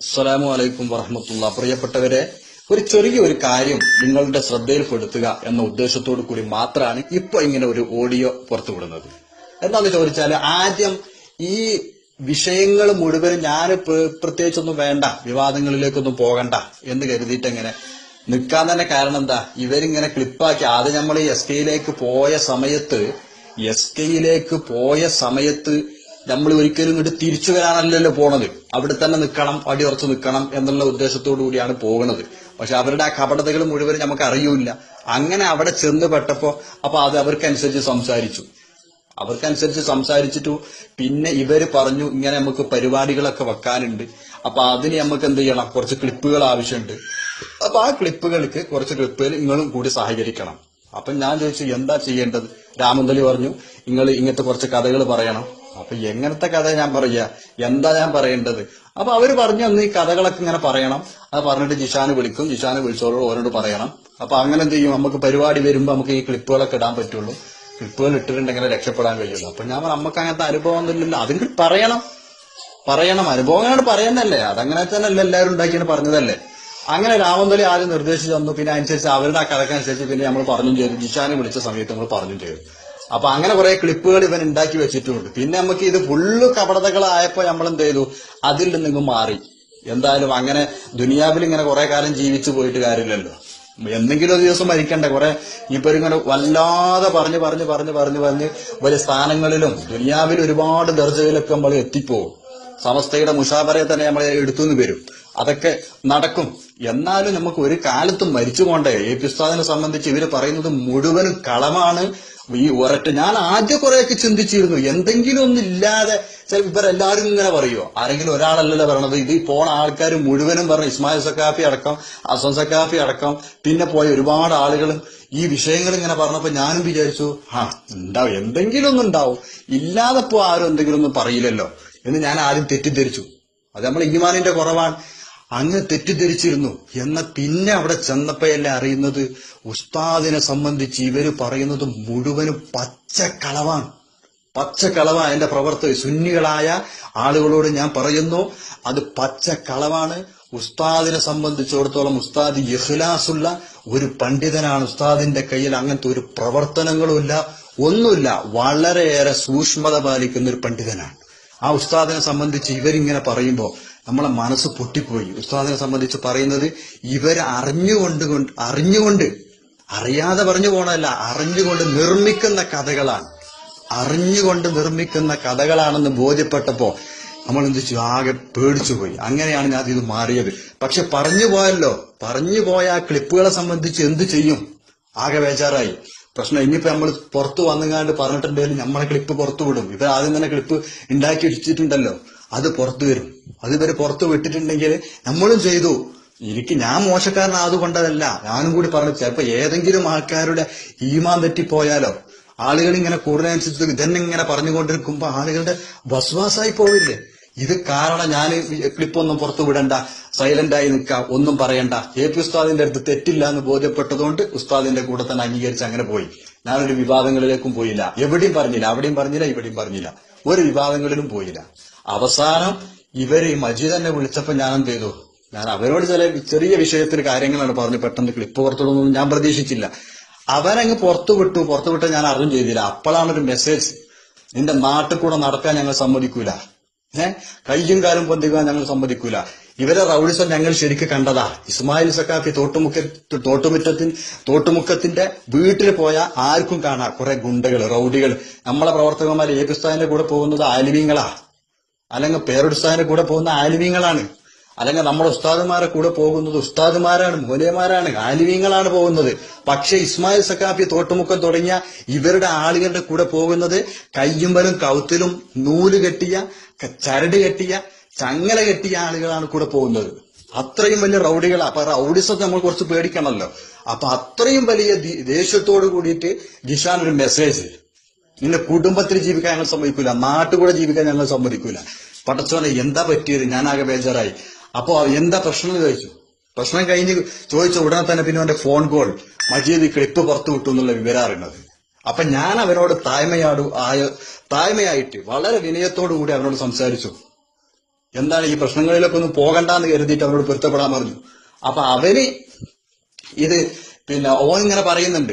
അസ്സലാമു അലൈക്കും വറഹമത്തുള്ള പ്രിയപ്പെട്ടവരെ ഒരു ചെറിയ ഒരു കാര്യം നിങ്ങളുടെ ശ്രദ്ധയിൽപ്പെടുത്തുക എന്ന ഉദ്ദേശത്തോടു കൂടി മാത്രമാണ് ഇപ്പൊ ഇങ്ങനെ ഒരു ഓഡിയോ പുറത്തു വിടുന്നത് എന്താന്ന് ചോദിച്ചാൽ ആദ്യം ഈ വിഷയങ്ങൾ മുഴുവൻ ഞാൻ പ്രത്യേകിച്ചൊന്നും വേണ്ട വിവാദങ്ങളിലേക്കൊന്നും പോകണ്ട എന്ന് കരുതിയിട്ട് എങ്ങനെ നിൽക്കാൻ തന്നെ കാരണം എന്താ? ഇവരിങ്ങനെ ക്ലിപ്പാക്കി ആദ്യം നമ്മൾ എസ് കെയിലേക്ക് പോയ സമയത്ത് എസ് കെയിലേക്ക് പോയ സമയത്ത് നമ്മൾ ഒരിക്കലും ഇങ്ങോട്ട് തിരിച്ചു വരാനല്ലല്ലോ പോണത്. അവിടെ തന്നെ നിൽക്കണം അടി അടിയുറച്ച് നിൽക്കണം എന്നുള്ള ഉദ്ദേശത്തോടു കൂടിയാണ് പോകുന്നത്. പക്ഷെ അവരുടെ ആ കപടതകൾ മുഴുവൻ നമുക്ക് അറിയൂല അങ്ങനെ അവിടെ ചെന്ന് പെട്ടപ്പോ അപ്പൊ അത് അവർക്കനുസരിച്ച് സംസാരിച്ചു. അവർക്കനുസരിച്ച് സംസാരിച്ചിട്ടു പിന്നെ ഇവർ പറഞ്ഞു ഇങ്ങനെ നമുക്ക് പരിപാടികളൊക്കെ വെക്കാനുണ്ട്. അപ്പൊ അതിന് നമുക്ക് എന്ത് ചെയ്യണം? കുറച്ച് ക്ലിപ്പുകൾ ആവശ്യമുണ്ട്. അപ്പൊ ആ ക്ലിപ്പുകൾക്ക് കുറച്ച് ക്ലിപ്പുകൾ നിങ്ങളും കൂടി സഹകരിക്കണം. അപ്പൊ ഞാൻ ചോദിച്ചു എന്താ ചെയ്യേണ്ടത്? രാമന്തലി പറഞ്ഞു നിങ്ങൾ ഇങ്ങനത്തെ കുറച്ച് കഥകൾ പറയണം. അപ്പൊ എങ്ങനത്തെ കഥ ഞാൻ പറയുക എന്താ ഞാൻ പറയേണ്ടത്? അപ്പൊ അവർ പറഞ്ഞു അന്ന് ഈ കഥകളൊക്കെ ഇങ്ങനെ പറയണം. അത് പറഞ്ഞിട്ട് ജിഷാന് വിളിക്കും. ജിഷാന് വിളിച്ചോളൂ ഓരോട് പറയണം. അപ്പൊ അങ്ങനെ എന്ത് ചെയ്യും? നമുക്ക് പരിപാടി വരുമ്പോ നമുക്ക് ഈ ക്ലിപ്പുകളൊക്കെ ഇടാൻ പറ്റുള്ളൂ. ക്ലിപ്പുകൾ ഇട്ടിട്ടുണ്ടെങ്കിൽ രക്ഷപ്പെടാൻ കഴിയുള്ളൂ. അപ്പൊ ഞാൻ നമുക്ക് അങ്ങനത്തെ അനുഭവം ഒന്നുമില്ലല്ലോ അതും പറയണം. പറയണം. അനുഭവങ്ങളാണ് പറയുന്നല്ലേ അതങ്ങനെ തന്നെയല്ല എല്ലാവരും ഉണ്ടാക്കിയാണ് പറഞ്ഞതല്ലേ? അങ്ങനെ രാമന്തലി ആദ്യം നിർദ്ദേശിച്ചു തന്നു. പിന്നെ അനുസരിച്ച് അവരുടെ ആ കഥക്കനുസരിച്ച് പിന്നെ നമ്മൾ പറഞ്ഞു ചെയ്തു. ജിഷാനെ വിളിച്ച സമയത്ത് നമ്മൾ പറഞ്ഞു ചെയ്തു. അപ്പൊ അങ്ങനെ കുറെ ക്ലിപ്പുകൾ ഇവൻ ഉണ്ടാക്കി വെച്ചിട്ടുണ്ട്. പിന്നെ നമുക്ക് ഇത് ഫുള്ള് കപടതകളായപ്പോ നമ്മൾ എന്ത് ചെയ്തു? അതിൽ നിന്നും മാറി. എന്തായാലും അങ്ങനെ ദുനിയാവിൽ ഇങ്ങനെ കുറെ കാലം ജീവിച്ചു പോയിട്ട് കാര്യമില്ലല്ലോ. എന്തെങ്കിലും ഒരു ദിവസം മരിക്കണ്ടേ കുറെ? ഇപ്പൊ ഇങ്ങനെ വല്ലാതെ പറഞ്ഞു പറഞ്ഞു പറഞ്ഞു പറഞ്ഞു പറഞ്ഞ് വലിയ സ്ഥാനങ്ങളിലും ദുനിയാവിൽ ഒരുപാട് ദർജയിലൊക്കെ നമ്മൾ എത്തിപ്പോവും സമസ്തയുടെ മുഷാബറയെ തന്നെ നമ്മൾ എടുത്തുനിന്ന് വരും. അതൊക്കെ നടക്കും. എന്നാലും നമുക്ക് ഒരു കാലത്തും മരിച്ചു പോണ്ടേ? എ പി ഉസ്താദിനെ സംബന്ധിച്ച് ഇവർ പറയുന്നത് മുഴുവനും കളമാണ്. ഈ ഒരൊറ്റ ഞാൻ ആദ്യം കുറെയൊക്കെ ചിന്തിച്ചിരുന്നു. എന്തെങ്കിലും ഒന്നും ഇല്ലാതെ ചില ഇവരെല്ലാവരും ഇങ്ങനെ പറയുമോ ആരെങ്കിലും ഒരാളല്ലല്ലോ പറയണത്. ഇത് പോണ ആൾക്കാർ മുഴുവനും പറഞ്ഞു ഇസ്മായിൽ സക്കാഫി അടക്കം അസം സക്കാഫി അടക്കം പിന്നെ പോയ ഒരുപാട് ആളുകൾ ഈ വിഷയങ്ങൾ ഇങ്ങനെ പറഞ്ഞപ്പോൾ ഞാനും വിചാരിച്ചു ആ ഉണ്ടാവും. എന്തെങ്കിലും ഒന്നും ഉണ്ടാവും. ഇല്ലാതെ പോ ആരും എന്തെങ്കിലും ഒന്നും പറയില്ലല്ലോ എന്ന് ഞാൻ ആദ്യം തെറ്റിദ്ധരിച്ചു. അത് നമ്മൾ ഈമാനിന്റെ കുറവാണ്. അങ്ങ് തെറ്റിദ്ധരിച്ചിരുന്നു. എന്ന പിന്നെ അവിടെ ചെന്നപ്പോഴല്ലേ അറിയുന്നത്? ഉസ്താദിനെ സംബന്ധിച്ച് ഇവർ പറയുന്നത് മുഴുവനും പച്ചക്കളവാണ് പച്ചക്കളവ എന്റെ പ്രവർത്തക സുന്നികളായ ആളുകളോട് ഞാൻ പറയുന്നു അത് പച്ചക്കളവാണ് ഉസ്താദിനെ സംബന്ധിച്ചിടത്തോളം ഉസ്താദ് ഇഹ്ലാസുള്ള ഒരു പണ്ഡിതനാണ്. ഉസ്താദിന്റെ കയ്യിൽ അങ്ങനത്തെ ഒരു പ്രവർത്തനങ്ങളുമില്ല ഒന്നുമില്ല. വളരെയേറെ സൂക്ഷ്മത പാലിക്കുന്ന ഒരു പണ്ഡിതനാണ്. ആ ഉസ്താദിനെ സംബന്ധിച്ച് ഇവരിങ്ങനെ പറയുമ്പോൾ നമ്മളെ മനസ്സ് പൊട്ടിപ്പോയി. ഉസ്താദിനെ സംബന്ധിച്ച് പറയുന്നത് ഇവർ അറിഞ്ഞുകൊണ്ട് കൊണ്ട് അറിഞ്ഞുകൊണ്ട് അറിയാതെ പറഞ്ഞു പോണതല്ല അറിഞ്ഞുകൊണ്ട് നിർമ്മിക്കുന്ന കഥകളാണ്. അറിഞ്ഞുകൊണ്ട് നിർമ്മിക്കുന്ന കഥകളാണെന്ന് ബോധ്യപ്പെട്ടപ്പോ നമ്മൾ എന്ത് ചെയ്യും ആകെ പേടിച്ചു പോയി. അങ്ങനെയാണ് ഞാൻ ഇത് മാറിയത്. പക്ഷെ പറഞ്ഞു പോയല്ലോ. പറഞ്ഞു പോയ ആ ക്ലിപ്പുകളെ സംബന്ധിച്ച് എന്ത് ചെയ്യും? ആകെ ബേജാറായി. പ്രശ്നം ഇനിയിപ്പോ നമ്മൾ പുറത്തു വന്നുകാണ്ട് പറഞ്ഞിട്ടുണ്ടെങ്കിൽ നമ്മളെ ക്ലിപ്പ് പുറത്തു വിടും ഇവർ ആദ്യം തന്നെ ക്ലിപ്പ് ഉണ്ടാക്കി വെച്ചിട്ടുണ്ടല്ലോ അത് പുറത്തു വരും. അത് ഇവർ പുറത്തു വിട്ടിട്ടുണ്ടെങ്കിൽ നമ്മളും ചെയ്തു. എനിക്ക് ഞാൻ മോശക്കാരനാതുകൊണ്ടതല്ല ഞാനും കൂടി പറഞ്ഞു ചിലപ്പോ ഏതെങ്കിലും ആൾക്കാരുടെ ഈമാൻ തെറ്റിപ്പോയാലോ. ആളുകൾ ഇങ്ങനെ കൂടുതലനുസരിച്ച് ഇതന്നെ ഇങ്ങനെ പറഞ്ഞുകൊണ്ടിരിക്കുമ്പോ ആളുകളുടെ വസ്വാസായി പോവില്ലേ? ഇത് കാരണം ഞാൻ ക്ലിപ്പൊന്നും പുറത്തു വിടണ്ട. സൈലന്റ് ആയി നിൽക്കാം. ഒന്നും പറയണ്ട. എ പി ഉസ്താദിന്റെ അടുത്ത് തെറ്റില്ല എന്ന് ബോധ്യപ്പെട്ടതുകൊണ്ട് ഉസ്താദിന്റെ കൂടെ തന്നെ അംഗീകരിച്ച് അങ്ങനെ പോയി. ഞാനൊരു വിവാദങ്ങളിലേക്കും പോയില്ല. എവിടെയും പറഞ്ഞില്ല. അവിടെയും പറഞ്ഞില്ല ഇവിടെയും പറഞ്ഞില്ല. ഒരു വിവാദങ്ങളിലും പോയില്ല. അവസാനം ഇവർ ഈ മജീദ് എന്നെ വിളിച്ചപ്പോ ഞാൻ എന്ത് ചെയ്തു? ഞാൻ അവരോട് ചില ചെറിയ വിഷയത്തിൽ കാര്യങ്ങളാണ് പറഞ്ഞു പെട്ടെന്ന് ക്ലിപ്പ് പുറത്തുവിടുന്നൊന്നും ഞാൻ പ്രതീക്ഷിച്ചില്ല. അവരങ്ങ് പുറത്തു വിട്ടു. പുറത്തു വിട്ട് ഞാൻ അറിയും ചെയ്തില്ല. അപ്പോഴാണ് ഒരു മെസ്സേജ് നിന്റെ നാട്ടിൽ കൂടെ നടക്കാൻ ഞങ്ങൾ സമ്മതിക്കൂല. ഏഹ് കയ്യും കാലും പൊന്തിക്കാൻ ഞങ്ങൾ സമ്മതിക്കൂല. ഇവരെ റൗഡിസം ഞങ്ങൾ ശരിക്ക് കണ്ടതാ. ഇസ്മായിൽ സക്കാഫി തോട്ടുമുക്ക തോട്ടുമുറ്റത്തിൻ തോട്ടുമുക്കത്തിന്റെ വീട്ടിൽ പോയ ആർക്കും കാണാം. കുറെ ഗുണ്ടകൾ റൗഡികൾ നമ്മളെ പ്രവർത്തകന്മാർ ഏ കൂടെ പോകുന്നത്? ആലിമീങ്ങളാ. അല്ലെങ്കിൽ പേരുസ്താദിന്റെ കൂടെ പോകുന്ന ആലിമീങ്ങളാണ് അല്ലെങ്കിൽ നമ്മുടെ ഉസ്താദുമാരെ കൂടെ പോകുന്നത് ഉസ്താദുമാരാണ് മൂലയമാരാണ് ആലിമീങ്ങളാണ് പോകുന്നത്. പക്ഷെ ഇസ്മായിൽ സക്കാഫി തോട്ടുമുക്കം തുടങ്ങിയ ഇവരുടെ ആളുകളുടെ കൂടെ പോകുന്നത് കയ്യുമ്പലും കൗത്തിലും നൂൽ കെട്ടിയ ചരട് കെട്ടിയ ചങ്ങല കെട്ടിയ ആളുകളാണ് കൂടെ പോകുന്നത്. അത്രയും വലിയ റൗഡികളാ. അപ്പൊ റൗഡിസത്തെ നമ്മൾ കുറച്ച് പേടിക്കണമല്ലോ. അപ്പൊ അത്രയും വലിയ ദേഷ്യത്തോട് കൂടിയിട്ട് ജിഷാൻ ഒരു മെസ്സേജ് നിന്റെ കുടുംബത്തിൽ ജീവിക്കാൻ ഞങ്ങൾ സമ്മതിക്കൂല. നാട്ടുകൂടെ ജീവിക്കാൻ ഞങ്ങൾ സമ്മതിക്കൂല. പടച്ചോനെ എന്താ പറ്റിയത്? ഞാനാകെ ബേജാറായി. അപ്പോ എന്താ പ്രശ്നം എന്ന് ചോദിച്ചു. പ്രശ്നം കഴിഞ്ഞ് ചോദിച്ച ഉടനെ തന്നെ പിന്നെ അവന്റെ ഫോൺ കോൾ മജീദ് ക്ലിപ്പ് പുറത്തു വിട്ടു എന്നുള്ള വിവരം അറിയുന്നത്. അപ്പൊ ഞാൻ അവനോട് തായ്മയാടു ആയ തായ്മയായിട്ട് വളരെ വിനയത്തോടു കൂടി അവനോട് സംസാരിച്ചു. എന്താണ് ഈ പ്രശ്നങ്ങളിലൊക്കെ ഒന്നും പോകണ്ടെന്ന് കരുതിയിട്ട് അവനോട് പൊരുത്തപ്പെടാൻ പറഞ്ഞു. അപ്പൊ അവന് ഇത് പിന്നെ ഓ ഇങ്ങനെ പറയുന്നുണ്ട്.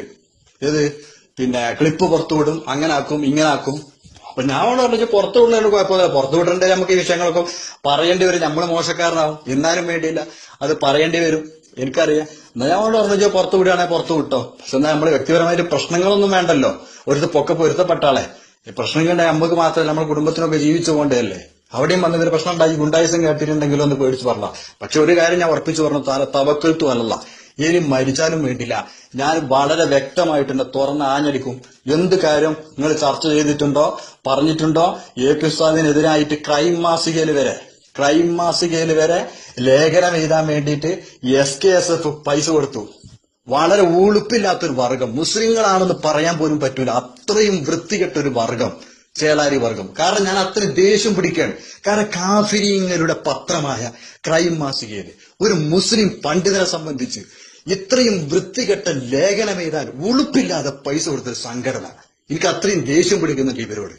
ഇത് പിന്നെ ക്ലിപ്പ് പുറത്തു വിടും അങ്ങനെ ആക്കും ഇങ്ങനെ ആക്കും അപ്പൊ ഞാൻ അവിടെ പറഞ്ഞു പുറത്തു വിടുന്നതിന് കുഴപ്പമില്ല പുറത്തു വിടേണ്ട നമുക്ക് ഈ വിഷയങ്ങളൊക്കെ പറയേണ്ടി വരും. നമ്മൾ മോശക്കാരനാവും. എന്നാലും വേണ്ടിയില്ല. അത് പറയേണ്ടി വരും. എനിക്കറിയാം. എന്നാ ഞാൻ അവിടെ പറഞ്ഞു പുറത്തു വിടുകയാണെങ്കിൽ പുറത്തു വിട്ടോ പക്ഷെ എന്നാൽ നമ്മൾ വ്യക്തിപരമായിട്ട് പ്രശ്നങ്ങളൊന്നും വേണ്ടല്ലോ. ഒരു പൊക്കെ പൊരുത്തപ്പെട്ടാളെ. ഈ പ്രശ്നങ്ങളുടെ നമുക്ക് മാത്രമല്ല നമ്മുടെ കുടുംബത്തിനൊക്കെ ജീവിച്ചു പോകേണ്ടതല്ലേ? അവിടെയും വന്ന ഇവർ പ്രശ്നം ഉണ്ടായി ഗുണ്ടായുസം കേട്ടിട്ടുണ്ടെങ്കിലും ഒന്ന് പേടിച്ച് പറഞ്ഞ. പക്ഷെ ഒരു കാര്യം ഞാൻ ഉറപ്പിച്ചു പറഞ്ഞു താല തവക്കൽത്തു അല്ല ഇനി മരിച്ചാലും വേണ്ടില്ല. ഞാൻ വളരെ വ്യക്തമായിട്ട് എന്നെ തുറന്ന് ആഞ്ഞടിക്കും. എന്ത് കാര്യം നിങ്ങൾ ചർച്ച ചെയ്തിട്ടുണ്ടോ പറഞ്ഞിട്ടുണ്ടോ? എ പി ഉസ്താദിനെതിരായിട്ട് ക്രൈം മാസികയിൽ വരെ ക്രൈം മാസികയിൽ വരെ ലേഖനം എഴുതാൻ വേണ്ടിയിട്ട് എസ് കെ എസ് എഫ് പൈസ കൊടുത്തു. വളരെ ഉളുപ്പില്ലാത്തൊരു വർഗം. മുസ്ലിങ്ങളാണെന്ന് പറയാൻ പോലും പറ്റൂല. അത്രയും വൃത്തികെട്ട ഒരു വർഗം ചേളാരി വർഗം. കാരണം ഞാൻ അത്ര ദേഷ്യം പിടിക്കുകയാണ്. കാരണം കാഫിരിങ്ങളുടെ പത്രമായ ക്രൈം മാസികയിൽ ഒരു മുസ്ലിം പണ്ഡിതനെ സംബന്ധിച്ച് ഇത്രയും വൃത്തികെട്ട ലേഖനം എഴുതാൻ ഉളുപ്പില്ലാതെ പൈസ കൊടുത്തൊരു സംഘടന. എനിക്ക് അത്രയും ദേഷ്യം പിടിക്കുന്നുണ്ട് ഇവരോട്.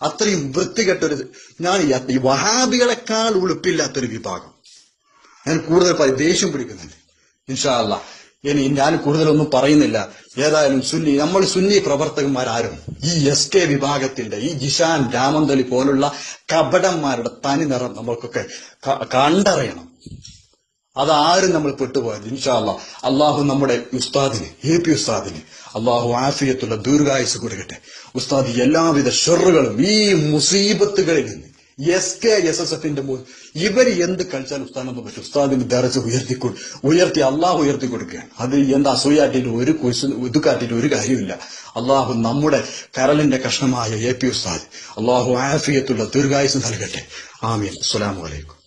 അത്രയും വൃത്തികെട്ടൊരു ഞാൻ ഈ വഹാബികളെക്കാൾ ഉളുപ്പില്ലാത്തൊരു വിഭാഗം. ഞാൻ കൂടുതൽ ദേഷ്യം പിടിക്കുന്നുണ്ട്. ഇൻഷാ അല്ല ഇനി ഞാൻ കൂടുതലൊന്നും പറയുന്നില്ല. ഏതായാലും സുന്നി നമ്മൾ സുന്നി പ്രവർത്തകന്മാരാരും ഈ എസ് കെ വിഭാഗത്തിന്റെ ഈ ജിഷാൻ രാമന്തലി പോലുള്ള കപടന്മാരുടെ തനി നിറം നമ്മൾക്കൊക്കെ കണ്ടറിയണം. അതാരും നമ്മൾ പെട്ടുപോയത്. ഇൻഷാല്ല അള്ളാഹു നമ്മുടെ ഉസ്താദിന് എ പി ഉസ്താദിന് അള്ളാഹു ആഫിയത്തുള്ള ദീർഘായുസ് കൊടുക്കട്ടെ. ഉസ്താദ് എല്ലാവിധ ഷെറുകളും ഈ മുസീബത്തുകളിൽ നിന്ന് എസ് കെ എസ് എസ് എഫിന്റെ ഇവർ എന്ത് കളിച്ചാൽ ഉസ്താദിനൊന്നും പറ്റും ഉസ്താദിന് ദറച്ച് ഉയർത്തി ഉയർത്തി അള്ളാഹു ഉയർത്തി കൊടുക്കുകയാണ്. അത് എന്ത് അസൂയാട്ടിട്ട് ഒരു കുശു ഇത് കാട്ടിട്ട് ഒരു കാര്യമില്ല അള്ളാഹു നമ്മുടെ കരളിന്റെ കഷ്ണമായ എ പി ഉസ്താദ് അള്ളാഹു ആഫിയത്തുള്ള ദീർഘായുസ് നൽകട്ടെ. ആമീൻ. അസ്സലാമു അലൈക്കും.